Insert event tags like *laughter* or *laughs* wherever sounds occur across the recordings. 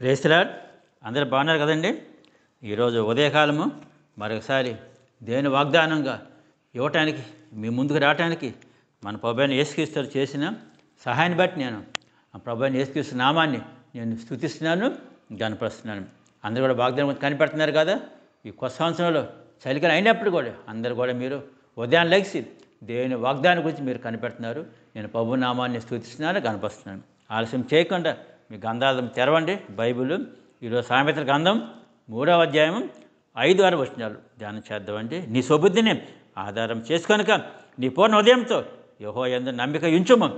Praise the Lord అందరు బాగున్నారు కదండి? ఈరోజు ఉదయకాలము మరొకసారి దేని వాగ్దానంగా ఇవ్వటానికి మీ ముందుకు రావటానికి మన ప్రభుత్వం యేసుక్రీస్తు చేసిన సహాయాన్ని బట్టి నేను ఆ ప్రభుత్వం ఏసుక్రీస్తు నామాన్ని నేను స్థుతిస్తున్నాను గనపరుస్తున్నాను అందరూ కూడా వాగ్దానం కనిపెడుతున్నారు కదా? ఈ కొత్త సంవత్సరంలో చలికలు అయినప్పుడు కూడా అందరూ కూడా మీరు ఉదయం లెగిసి దేవుని వాగ్దానం గురించి మీరు కనిపెడుతున్నారు. నేను ప్రభు నామాన్ని స్థుతిస్తున్నాను కనపరుస్తున్నాను ఆలస్యం చేయకుండా మీ గంధాలను తెరవండి. బైబిల్ ఈరోజు సామెతల గంధం మూడవ అధ్యాయం ఐదు ఆరు వచనాలు ధ్యానం చేద్దామండి. నీ సుబుద్ధిని ఆధారం చేసుకొనక నీ పూర్ణ ఉదయంతో యహో ఎందు నమ్మిక ఉంచుము.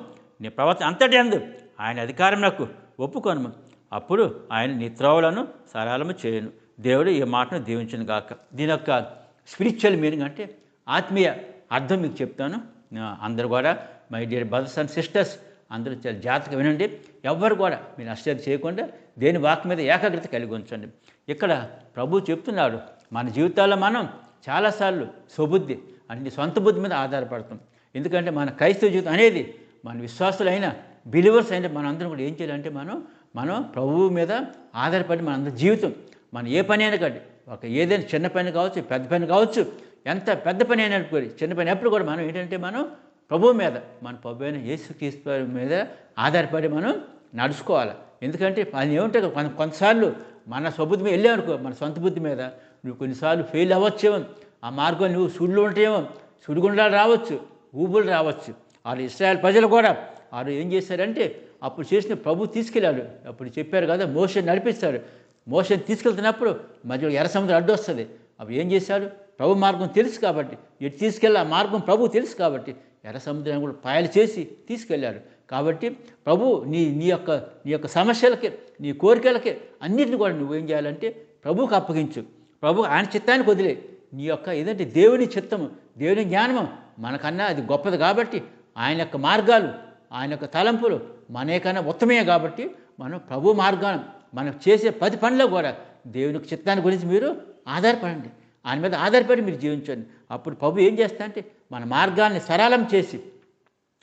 నీ ప్రవర్తన అంతటి ఎందు ఆయన అధికారం నాకు ఒప్పుకొనుము. అప్పుడు ఆయన నీ త్రోవలను సరళము చేయను. దేవుడు ఈ మాటను దీవించను గాక. దీని యొక్క స్పిరిచువల్ మీనింగ్ అంటే ఆత్మీయ అర్థం మీకు చెప్తాను. అందరు అందరూ కూడా my dear brothers and sisters అందరూ చాలా జాగ్రత్తగా వినండి. ఎవ్వరు కూడా మీరు అశ్చర్య చేయకుండా దేని వాక్ మీద ఏకాగ్రత కలిగి ఉంచండి. ఇక్కడ ప్రభు చెప్తున్నాడు మన జీవితాల్లో మనం చాలాసార్లు స్వబుద్ధి అంటే సొంత బుద్ధి మీద ఆధారపడతాం. ఎందుకంటే మన క్రైస్తవ జీవితం అనేది మన విశ్వాసులైన బిలీవర్స్ అయిన మన అందరం కూడా ఏం చేయాలంటే మనం మనం ప్రభువు మీద ఆధారపడి మన అందరి జీవితం మనం ఏ పని అయినా కండి ఒక ఏదైనా చిన్న పని కావచ్చు పెద్ద పని కావచ్చు ఎంత పెద్ద పని అయినా చిన్న పని ఎప్పుడు కూడా మనం ఏంటంటే మనం ప్రభువు మీద మన ప్రభు అయిన యేసుక్రీస్తు మీద ఆధారపడి మనం నడుచుకోవాలి. ఎందుకంటే అది ఏమంటే కొంత కొంతసార్లు మన స్వబుద్ధి మీద వెళ్ళామనుకో మన సొంత బుద్ధి మీద నువ్వు కొన్నిసార్లు ఫెయిల్ అవ్వచ్చేమో. ఆ మార్గం నువ్వు సుడులు ఉంటాయేమో సుడిగుండాలు రావచ్చు ఊబులు రావచ్చు. వాళ్ళు ఇస్రాయల్ ప్రజలు కూడా వారు ఏం చేశారంటే అప్పుడు చేసిన ప్రభు తీసుకెళ్ళాడు. అప్పుడు చెప్పారు కదా మోషన్ నడిపిస్తారు మోషన్ తీసుకెళ్తున్నప్పుడు మధ్యలో ఎర్ర సముద్రం అడ్డు వస్తుంది అప్పుడు ఏం చేశాడు? ప్రభు మార్గం తెలుసు కాబట్టి ఎటు తీసుకెళ్ళి ఆ మార్గం ప్రభు తెలుసు కాబట్టి ఎర్ర సముద్రాన్ని కూడా పాయలు చేసి తీసుకెళ్ళాడు. కాబట్టి ప్రభు నీ నీ యొక్క నీ యొక్క సమస్యలకి నీ కోరికలకి అన్నిటిని కూడా నువ్వేం చేయాలంటే ప్రభుకు అప్పగించు. ప్రభు ఆయన చిత్తానికి వదిలే. నీ యొక్క ఏదంటే దేవుని చిత్తము దేవుని జ్ఞానము మనకన్నా అది గొప్పది కాబట్టి ఆయన యొక్క మార్గాలు ఆయన యొక్క తలంపులు మనకన్నా ఉత్తమే కాబట్టి మనం ప్రభు మార్గాన్ని మనం చేసే పది పనులు కూడా దేవుని చిత్తాన్ని గురించి మీరు ఆధారపడండి. ఆయన మీద ఆధారపడి మీరు జీవించండి. అప్పుడు ప్రభు ఏం చేస్తా అంటే మన మార్గాన్ని సరళం చేసి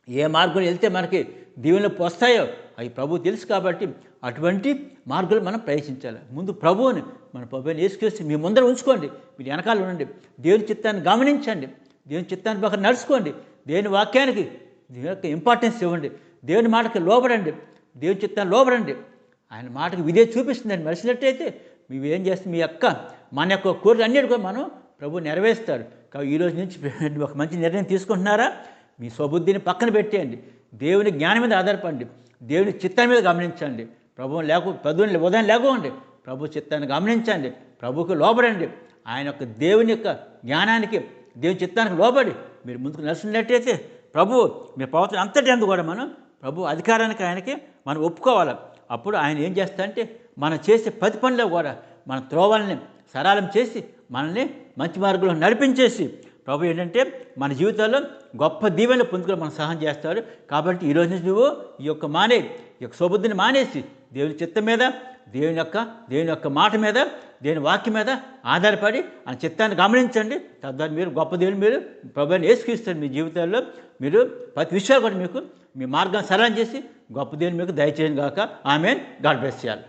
ఏ మార్గం వెళ్తే మనకి దీవెనలు వస్తాయో అవి ప్రభు తెలుసు కాబట్టి అటువంటి మార్గాలు మనం ప్రయత్నించాలి ముందు ప్రభువుని మన ప్రభుని వేసుకొస్తే మీ ముందర ఉంచుకోండి. మీరు వెనకాల ఉండండి. దేవుని చిత్తాన్ని గమనించండి. దేవుని చిత్తాన్ని పక్కన నడుచుకోండి. దేవుని వాక్యానికి దేవుని యొక్క ఇంపార్టెన్స్ ఇవ్వండి. దేవుని మాటకి లోబడండి. దేవుని చిత్తాన్ని లోబడండి. ఆయన మాటకు విధే చూపిస్తుందని మరిచినట్టయితే మేము ఏం చేస్తాం మీ యొక్క మన యొక్క కోరిక అన్నిటి కూడా మనం ప్రభు నెరవేరుస్తాడు కాబట్టి ఈ రోజు నుంచి *laughs* ఒక మంచి నిర్ణయం తీసుకుంటున్నారా? మీ స్వబుద్ధిని పక్కన పెట్టేయండి. దేవుని జ్ఞానం మీద ఆధారపడండి. దేవుని చిత్తం మీద గమనించండి. ప్రభువు లేకు ప్రభుని ఉదయం లేకపోండి ప్రభు చిత్తాన్ని గమనించండి. ప్రభుకు లోబడండి. ఆయన యొక్క దేవుని యొక్క జ్ఞానానికి దేవుని చిత్తానికి లోబడి మీరు ముందుకు నడుస్తున్నట్టయితే ప్రభు మీ ప్రవర్తన అంతటి అందు కూడా మనం ప్రభు అధికారానికి ఆయనకి మనం ఒప్పుకోవాలి. అప్పుడు ఆయన ఏం చేస్తా అంటే మనం చేసే పది పనిలో కూడా మన త్రోవల్ని సరళం చేసి మనల్ని మంచి మార్గంలో నడిపించేసి ప్రభు ఏంటంటే మన జీవితాల్లో గొప్ప దీవెనలు పొందుకుని మనం సహాయం చేస్తారు. కాబట్టి ఈ రోజు నుంచి నువ్వు ఈ యొక్క మానే ఈ యొక్క సోబుద్ధిని మానేసి దేవుని చిత్తం మీద దేవుని యొక్క దేవుని యొక్క మాట మీద దేవుని వాక్యం మీద ఆధారపడి ఆ చిత్తాన్ని గమనించండి. తద్వారా మీరు గొప్ప దేవుని మీరు ప్రభుని వేసుకిస్తారు మీ జీవితాల్లో మీరు ప్రతి విషయాలు కూడా మీకు మీ మార్గం సరళం చేసి గొప్ప దేవుని మీకు దయచేయను గాక. ఆమె గాడ్ బ్లెస్ చేయాలి